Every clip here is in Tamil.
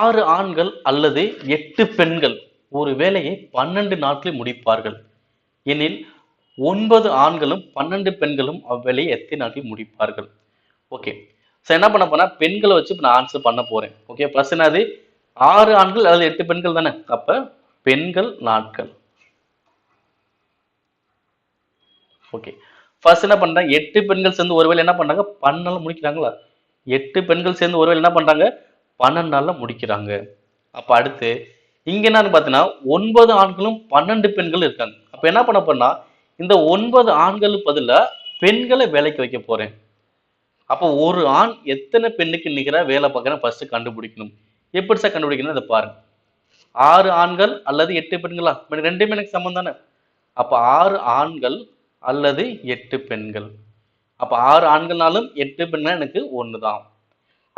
ஆறு ஆண்கள் அல்லது எட்டு பெண்கள் ஒரு வேலையை பன்னெண்டு நாட்களில் முடிப்பார்கள். எனில் ஒன்பது ஆண்களும் பன்னெண்டு பெண்களும் அவ்வேலையை எத்தனை நாட்களில் முடிப்பார்கள்? ஓகே. ஸோ என்ன பண்ண போனா பெண்களை வச்சு இப்போ நான் ஆன்சர் பண்ண போறேன். ஓகே ப்ளஸ் என்னது ஆறு ஆண்கள் அல்லது எட்டு பெண்கள் தானே? அப்ப பெண்கள் நாட்கள். ஓகே. ஃபர்ஸ்ட் என்ன பண்றாங்க? எட்டு பெண்கள் சேர்ந்து ஒருவேளை என்ன பண்றாங்க? பன்னெண்டு முடிக்கிறாங்களா? எட்டு பெண்கள் சேர்ந்து ஒருவேளை என்ன பண்றாங்க? பன்னெண்டு நாள்ல முடிக்கிறாங்க. அப்ப அடுத்து இங்க என்னன்னு பார்த்தீங்கன்னா ஒன்பது ஆண்களும் பன்னெண்டு பெண்கள் இருக்காங்க. அப்ப என்ன பண்ண போறேன்னா இந்த ஒன்பது ஆண்களுக்கு பதிலாக பெண்களை வேலைக்கு வைக்க போறேன். அப்போ ஒரு ஆண் எத்தனை பெண்ணுக்கு நிகரா வேலை பார்க்கறேன் ஃபர்ஸ்ட் கண்டுபிடிக்கணும். எப்படி சார் கண்டுபிடிக்கணும்? அதை பாருங்க. ஆறு ஆண்கள் அல்லது எட்டு பெண்களா? ரெண்டுமே எனக்கு சமம் தானே? அப்ப ஆறு ஆண்கள் அல்லது எட்டு பெண்கள். அப்ப ஆறு ஆண்கள்னாலும் எட்டு பெண்கள் எனக்கு ஒன்று தான்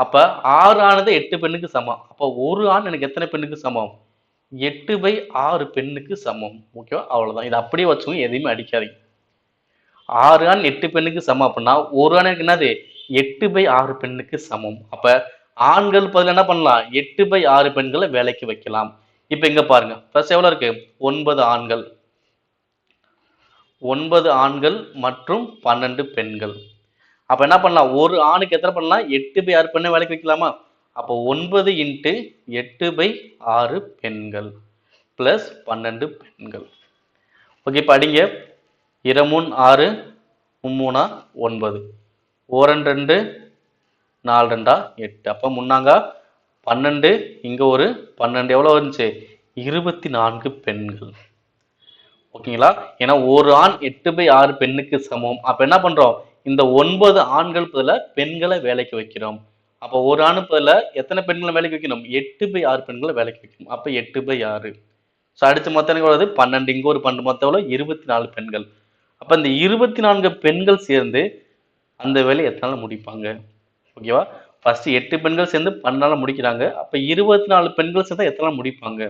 அப்ப ஆறு ஆனது எட்டு பெண்ணுக்கு சமம். அப்ப ஒரு ஆண் எனக்கு எத்தனை பெண்ணுக்கு சமம்? எட்டு பை ஆறு பெண்ணுக்கு சமம். ஓகேவா அவ்வளவுதான். இது அப்படியே வச்சுக்கோங்க எதையுமே அடிக்காதீங்க. ஆறு ஆண் எட்டு பெண்ணுக்கு சமம் அப்படின்னா ஒரு ஆண் எனக்கு என்னது? எட்டு பை ஆறு பெண்ணுக்கு சமம். அப்ப ஆண்கள் பதில் என்ன பண்ணலாம்? எட்டு பை ஆறு பெண்களை வேலைக்கு வைக்கலாம். இப்ப இங்க பாருங்க. ஃபர்ஸ்ட் எவ்வளவு இருக்கு? ஒன்பது ஆண்கள். ஒன்பது ஆண்கள் மற்றும் பன்னெண்டு பெண்கள். அப்போ என்ன பண்ணலாம்? ஒரு ஆணுக்கு எத்தனை பண்ணலாம்? எட்டு பை ஆறு பெண்ணை வேலைக்கு வைக்கலாமா? அப்போ ஒன்பது இன்ட்டு எட்டு பை ஆறு பெண்கள் ப்ளஸ் பன்னெண்டு பெண்கள். ஓகே இப்போ அடிங்க. ஆறு மும்மூணா ஒன்பது. ஓரன் ரெண்டு நாலு ரெண்டா எட்டு. அப்போ முன்னாங்க பன்னெண்டு இங்கே ஒரு பன்னெண்டு. எவ்வளோ வந்துச்சு? இருபத்தி நான்கு பெண்கள். ஓகேங்களா ஏன்னா ஒரு ஆண் எட்டு பை ஆறு பெண்ணுக்கு சமம். அப்போ என்ன பண்ணுறோம் இந்த ஒன்பது ஆண்கள் பதில பெண்களை வேலைக்கு வைக்கிறோம். அப்போ ஒரு ஆணு பதில எத்தனை பெண்களை வேலைக்கு வைக்கணும்? எட்டு பை ஆறு பெண்களை வேலைக்கு வைக்கணும். அப்போ எட்டு பை ஆறு. ஸோ அடுத்து மொத்தம் எனக்கு வருது? பன்னெண்டு. இங்கே ஒரு பன்னெண்டு. மொத்தம் எவ்வளோ இருபத்தி நாலு பெண்கள். அப்போ இந்த இருபத்தி நான்கு பெண்கள் சேர்ந்து அந்த வேலையை எத்தனை நாள் முடிப்பாங்க? ஓகேவா ஃபர்ஸ்ட் எட்டு பெண்கள் சேர்ந்து பன்னெண்டு நாள் முடிக்கிறாங்க. அப்போ இருபத்தி நாலு பெண்கள் சேர்ந்தால் எத்தனை நாள் முடிப்பாங்க?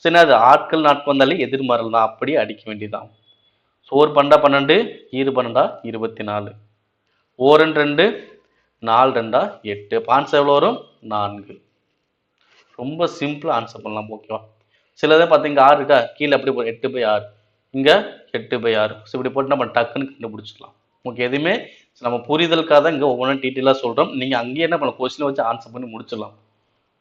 ஸோ என்ன அது ஆட்கள் நாட்கள் வந்தாலே எதிர்மாறல் தான். அப்படியே அடிக்க வேண்டியதுதான். சோறு பன்னெண்டா பன்னெண்டு இரு பன்னெண்டா இருபத்தி நாலு ஓரன் ரெண்டு நாலு ரெண்டா எட்டு. அப்ப ஆன்சர் எவ்வளோ வரும்? நான்கு. ரொம்ப சிம்பிளாக ஆன்சர் பண்ணலாம் ஓகேவா சிலதை பார்த்தீங்க ஆறு இருக்கா? கீழே எப்படி போ எட்டு பை ஆறு. இங்கே எட்டு பை ஆறு. ஸோ இப்படி போட்டு நம்ம டக்குன்னு கண்டுபிடிச்சிடலாம் ஓகே எதுவுமே நம்ம புரிதலுக்காக தான் இங்கே ஒவ்வொன்றும் டீட்டெயிலாக சொல்கிறோம் நீங்கள் அங்கேயே என்ன பண்ணலாம்? கொஸ்டினை வச்சு ஆன்சர் பண்ணி முடிச்சிடலாம்.